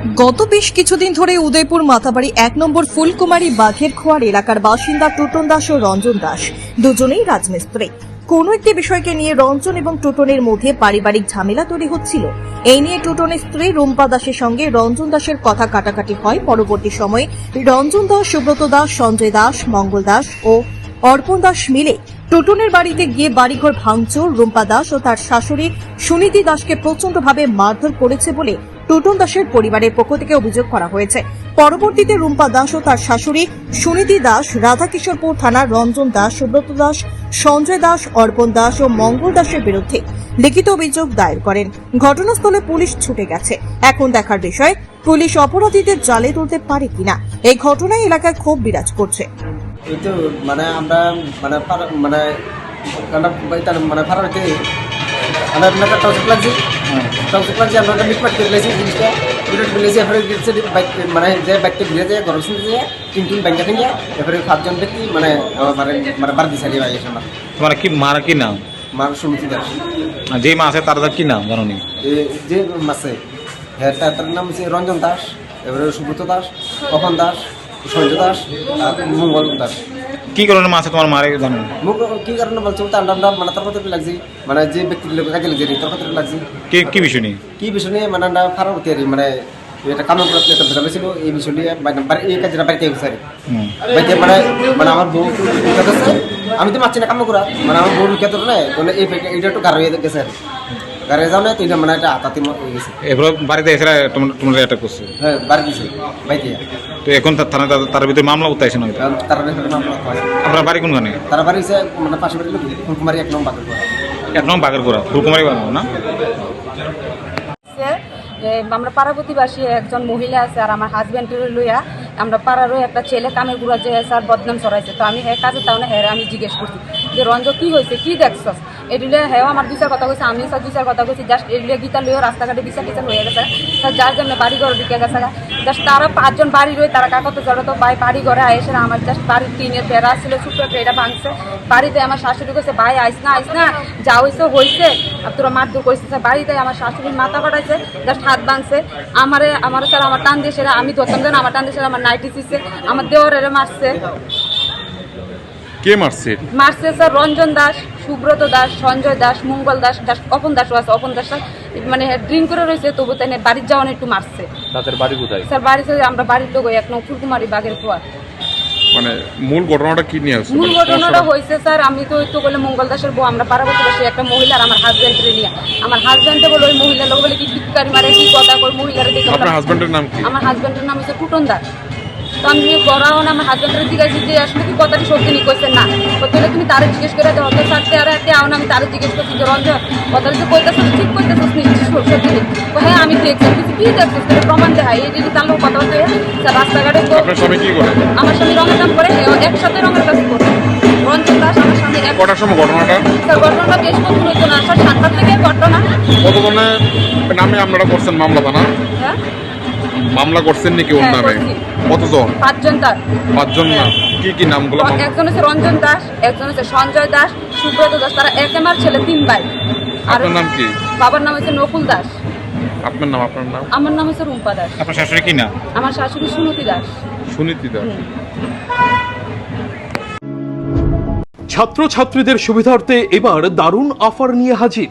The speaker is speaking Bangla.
গত বেশ কিছুদিন ধরে উদয়পুর মাতাবাড়ি এক নম্বর ফুলকুমারী বাঘের খোয়ার এলাকার বাসিন্দা টুটন দাস ও রঞ্জন দাস দুজনেই রাজমিস্ত্রি। কোন একটি বিষয়কে নিয়ে রঞ্জন এবং টুটনের মধ্যে পারিবারিক ঝামেলা তৈরি হচ্ছিল। এই নিয়ে টুটনের স্ত্রী রুম্পা দাসের সঙ্গে রঞ্জন দাসের কথা কাটাকাটি হয়। পরবর্তী সময়ে রঞ্জন দাস, সুব্রত দাস, সঞ্জয় দাস, মঙ্গল দাস ও অর্পণ দাস মিলে টুটনের বাড়িতে গিয়ে বাড়িঘর ভাঙচুর। রুম্পা দাস ও তার শাশুড়ি সুনীতি দাসকে প্রচন্ডভাবে মারধর করেছে বলে টুটন দাসের পরিবারের পক্ষ থেকে অভিযোগ করা হয়েছে। পরবর্তীতে রুম্পা দাস ও তার শাশুড়ি সুনীতি দাস, রাধাকিশোরপুর থানার রঞ্জন দাস, সুব্রত দাস, সঞ্জয় দাস, অর্পণ দাস ও মঙ্গল দাসের বিরুদ্ধে লিখিত অভিযোগ দায়ের করেন। ঘটনাস্থলে পুলিশ ছুটে গেছে। এখন দেখার বিষয়, পুলিশ অপরাধীদের জালে তুলতে পারে কিনা? এই ঘটনায় এলাকায় ক্ষোভ বিরাজ করছে। মানে আমরা মানে মানে মানে টসক লাগছে আমরা একটা মিটমাট করে ফেলেছি জিনিসটা মিটমাট ফেলেছি এরপরে মানে যে বাইকটা ঘুরে যায় গরম শুনতে যায় তিন তিন ব্যাংকে থেকে এরপরে পাঁচজন ব্যক্তি মানে মানে বার দিশারি ভাই এসে তোমার কি মার কি নাম? মার শুনতে দাস যে মা আছে তার কি নাম জানো নি? যে মাসে হ্যাঁ তার তার নাম হচ্ছে রঞ্জন দাস, এবারে সুব্রত দাস কখন দাস, সঞ্জয় দাস আর মঙ্গল দাস। কি কারণে মা আছে তোমার মারে জানো? নি? কি কারণে বলছো? বলতে আমরা আমরা মানে তর্ক তর্ক লাগছি। মানে যে ব্যক্তির লোক কাজে লাগছে তর্ক তর্ক লাগছি। কি কি বিষয় নিয়ে? কি বিষয় নিয়ে? মানে আমরা ফারার তৈরি মানে এটা কামন করে একটা ধরা ছিল এই বিষয় নিয়ে মানে এই কাজটা বাড়িতে গেছে আর বাড়িতে মানে মানে আমার বউ আমি তো মারছি না কাম করা মানে আমার বউ বিখ্যাত না মানে এই এটা একটু গাড়ি হয়ে গেছে আর। গাড়ি যাও না তো এটা মানে একটা আতাতি গেছে। এগুলো বাড়িতে এসে তোমার অ্যাটাক করছে। হ্যাঁ বাড়ি তো এখন থানা তার- তার ভিতরে মামলা উত্তাইছে না তারা নাম রাখা আপনার বাড়ি কোনখানে? তারা বাড়ি হচ্ছে মানে পাশে বাড়ি ফুলকুমারি এক নম্বর বাগের করা এক নম্বর বাগের করা ফুলকুমারি বাগান না? আমরা পাড়া প্রতিবাসী একজন মহিলা আছে আর আমার হাজব্যান্ডের লইয়া আমরা পাড়ারও একটা ছেলে কামের গুড়া যে স্যার বদনাম ছড়াইছে। তো আমি হ্যাঁ কাজে না হ্যাঁ আমি জিজ্ঞেস করছি যে রঞ্জ কি হয়েছে কি দেখছস? এডিলে হ্যাঁ আমার দুই চার কথা কইছে, আমি স্যার দুই চার কথা কইছি জাস্ট এডিলে গীতা লইয়া রাস্তাঘাটে বিচার টিচার হয়ে গেছে। স্যার, যার জন্য বাড়ি ঘর ঢুকে গেছে জাস্ট তারা পাঁচজন বাড়ি রয়ে তারা কাকতে জড়ো তো ভাই বাড়ি ঘরে না, আমার জাস্ট বাড়ির টিনের বেড়া ছিল, ছোট্ট একটা এটা ভাঙছে। বাড়িতে আমার শাশুড়ি কইছে, ভাই, আইস না আইস না যা হইছে হইছে। আর তোরা মারধর স্যার, বাড়িতে আমার শাশুড়ির মাথা পাঠাইছে জাস্ট হাত ভাঙছে। আমারে, আমার স্যার, আমার টান দিয়ে সেরা, আমি ধরতাম যেন আমার টান দিয়ে সেরা, আমার নাইটি দিচ্ছে আমার দেওয়ারের মারছে। কে মারছে? মারছে স্যার রঞ্জন দাস সুব্রত দাস সঞ্জয় দাস মঙ্গল দাস দাস অপন দাসও আছে অপন দাস মানে ড্রিঙ্ক করে রয়েছে তবু তাই বাড়ির যাওয়ানো একটু মারছে। তাদের বাড়ি কোথায়? স্যার বাড়িতে আমরা বাড়ির লোক এক নং ফুলকুমারি বাগের খোয়া মানে মূল ঘটনাটা কি নিয়ে আসছে? মূল মানে ঘটনাটা হয়েছে স্যার আমি তো একটু বলে মঙ্গল দাসের বউ আমরা পাড়াবতী বসে একটা মহিলা আর আমার হাজব্যান্ডের নিয়ে। আমার হাজব্যান্ডে বলে ওই মহিলা লোক বলে কি চিৎকারি মারে কি কথা কই মহিলার দেখে আপনার আমরা- হাজবেন্ডের নাম কি? আমার হাজব্যান্ডের নাম হচ্ছে টুটন দাস। তো আমি গড়াও না আমার হাজব্যান্ডের জিজ্ঞাসা যে আসলে কি কথাটি সত্যি নি? কইছে না। বলতে তুমি তারে জিজ্ঞেস করে দাও তো সাথে আর এতে আও না আমি তারে জিজ্ঞেস করছি যে রঞ্জন কথাটা তো কইতেছো ঠিক কইতেছিস নি সত্যি হ্যাঁ আমি দেখছি কিছু কি দেখছিস তোর প্রমাণ দেখাই। এই যদি তার লোক কথা বলতে স্যার রাস্তাঘাটে আমার স্বামী রঙের কাজ করে একসাথে রঙের কাজ করে। রঞ্জন দাস আমার স্বামী কটার সময় ঘটনাটা? স্যার বেশ কখন হইতো না স্যার সাতটার থেকে ঘটনা। কতজনের নামে আপনারা করছেন মামলা না হ্যাঁ? মামলা করছেন নাকি ওর হ্যাঁ, নামে? কতজন? পাঁচজন তার। পাঁচজন না। কি কি নামগুলো একজন হচ্ছে রঞ্জন দাস একজন হচ্ছে সঞ্জয় দাস সুব্রত দাস তারা এক আমার ছেলে তিন ভাই। আপনার নাম কি? বাবার নাম হচ্ছে নকুল দাস। আপনার নাম আপনার নাম? আমার নাম হচ্ছে রুম্পা দাস। আপনার শাশুড়ি কি নাম আমার শাশুড়ি সুনীতি দাস। সুনীতি দাস। ছাত্রছাত্রীদের সুবিধার্থে এবার দারুণ অফার নিয়ে হাজির।